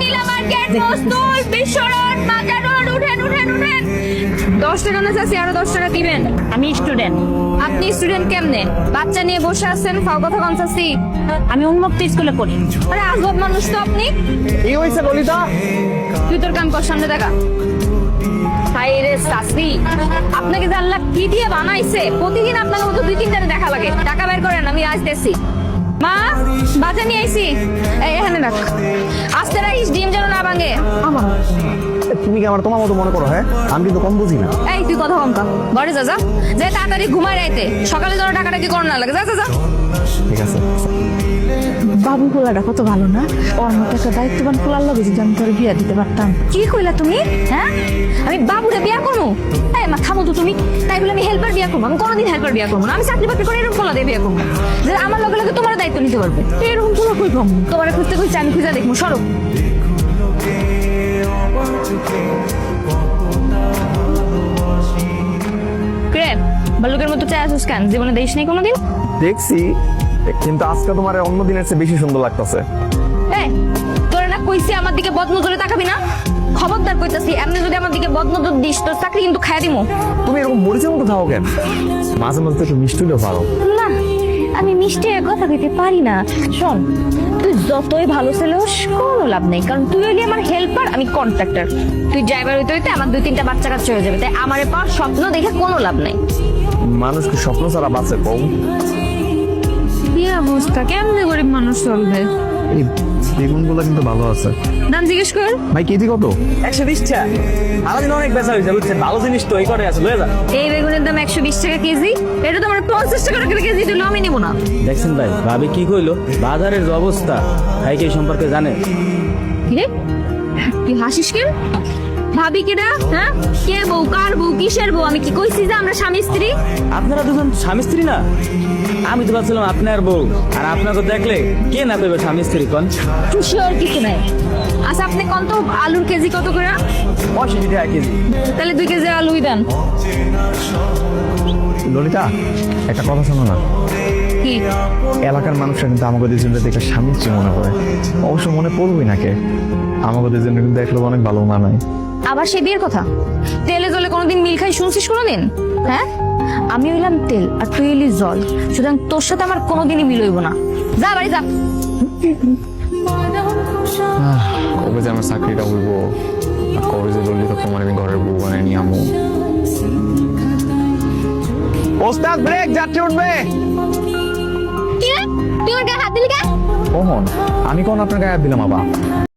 নীলা market মস্তুল বিশ্বরণ মাজারন উঠেন উঠেন উঠেন। দশ টাকা না চাচ্ছি আরও দশ টাকা দিবেন। আমি স্টুডেন্ট আপনি স্টুডেন্ট কেমনে? বাচ্চা নিয়ে বসে আছেন ফাও কথা কম চাচ্ছি। আমি উন্মুক্ত স্কুলে পড়ি। আরে আসবাব মানুষ তো আপনি। কি হয়েছে ললিতা? তুই তোর কাম কর সামনে দেখা। হাই রে সাসি আপনাকে জানলা কি দিয়ে বানাইছে? প্রতিদিন আপনার মতো দুই তিনটা দেখা লাগে। টাকা বের করেন আমি আজ দেখছি মা বাজে নিয়ে আইছি। এখানে রাখ। রাখিস ভাঙে আমার তুমি কি আমার তোমার মতো মনে করো হ্যাঁ? আমি কিন্তু কম বুঝি না। এই তুই কথা কম কা। ঘরে যা যা। যে তাড়াতাড়ি ঘুমাই রাইতে। সকালে যেন টাকাটা কি করোনা লাগে যা যা যা। ঠিক আছে। বাবু পোলাটা কত ভালো না? ওর মতো একটা দায়িত্ববান পোলার লগে যদি আমি তোর বিয়া দিতে পারতাম। কি কইলা তুমি? হ্যাঁ? আমি বাবুরে বিয়া করব এই মা থামো তো তুমি। তাই বলে আমি হেল্পার বিয়া করব আমি কোনোদিন হেল্পার বিয়া করব না। আমি চাকরি বাকরি করে এরকম পোলা দিয়ে বিয়া করব যে আমার লগে লগে তোমার দায়িত্ব নিতে পারবে। এরকম পোলা কই পাবো? তোমার খুঁজতে খুঁজতে আমি খুঁজে দেখব সরো। বালুকের মতো চায় আসুস কেন? জীবনে দেখিস নাই কোনোদিন? দেখছি কিন্তু আজকে তোমার অন্য দিনের চেয়ে বেশি সুন্দর লাগতেছে। এই তোরা না কইছি আমার দিকে বদনজরে তাকাবি না? খবরদার কইতাছি এমনি যদি আমার দিকে বদনজর দিস তোর চাকরি কিন্তু খাইয়া দিমু। তুমি এরকম মরিচের মতো থাকো কেন? মাঝে মাঝে তো একটু মিষ্টি হলেও পারো। না আমি মিষ্টি কথা কইতে পারি না। শোন যতই ভালো ছেলে হোস কোনো লাভ নেই। কারণ তুই হলি আমার হেল্পার আমি কন্ট্রাক্টর তুই ড্রাইভার হইতে হইতে আমার দুই তিনটা বাচ্চা কাছে হয়ে যাবে। তাই আমার পাওয়ার স্বপ্ন দেখে কোনো লাভ নেই। মানুষকে স্বপ্ন ছাড়া বাঁচে বউ। কি অবস্থা? কেমনে গরিব মানুষ চলবে? বেগুনগুলো কিন্তু ভালো আছে। দাম জিজ্ঞেস কর। ভাই কেজি কত? একশো বিশটা সারাদিন অনেক বেচা হয়েছে বুঝছেন? ভালো জিনিস তো এই করে আছে লয়ে যান এই বেগুনের দাম একশো বিশ টাকা কেজি। এটা তো আমার পঞ্চাশ টাকা করে কেজি দিল আমি নেব না। দেখছেন ভাই ভাবি কি কইলো? বাজারের যে অবস্থা ভাই কি এই সম্পর্কে জানে? কি রে? তুই হাসিস কেন? ভাবি কেডা হ্যাঁ? কে বউ? কার বউ? কিসের বউ? আমি কি কইছি যে আমরা স্বামী স্ত্রী? আপনারা দুজন স্বামী স্ত্রী না? আমি তো ভাবছিলাম আপনার বউ। আর আপনাকে দেখলে কে না কইবে স্বামী স্ত্রী কোন? তুই শিওর কিছু নাই। আচ্ছা আপনি কত আলুর কেজি কত করে? পঁয়ষট্টি টাকা কেজি। তাহলে দুই কেজি আলুই দেন। ললিতা একটা কথা শোনো না। কি? এলাকার মানুষরা কিন্তু আমাকে দুজনকে দেখে স্বামী স্ত্রী মনে করে? অবশ্য মনে পড়বই নাকি আমাকে দুজনে কিন্তু দেখলে অনেক ভালো মানায়। আবার সে বিয়ের কথা? তেলে জলে কোনোদিন মিল খাই শুনছিস কোনোদিন? হ্যাঁ? আমি হইলাম তেল আর তুই হইলি জল। সুতরাং তোর সাথে আমার কোনোদিনই মিল হইব না। যা বাড়ি যা। কবে যে আমার চাকরিটা আর কবে যে ললিতা তোমার আমি ঘরের বউ বানাই নিয়ে আমো? ওস্তাদ ব্রেক যাত্রী উঠবে। কখন আমি কোন আপনার হাত দিলাম আবার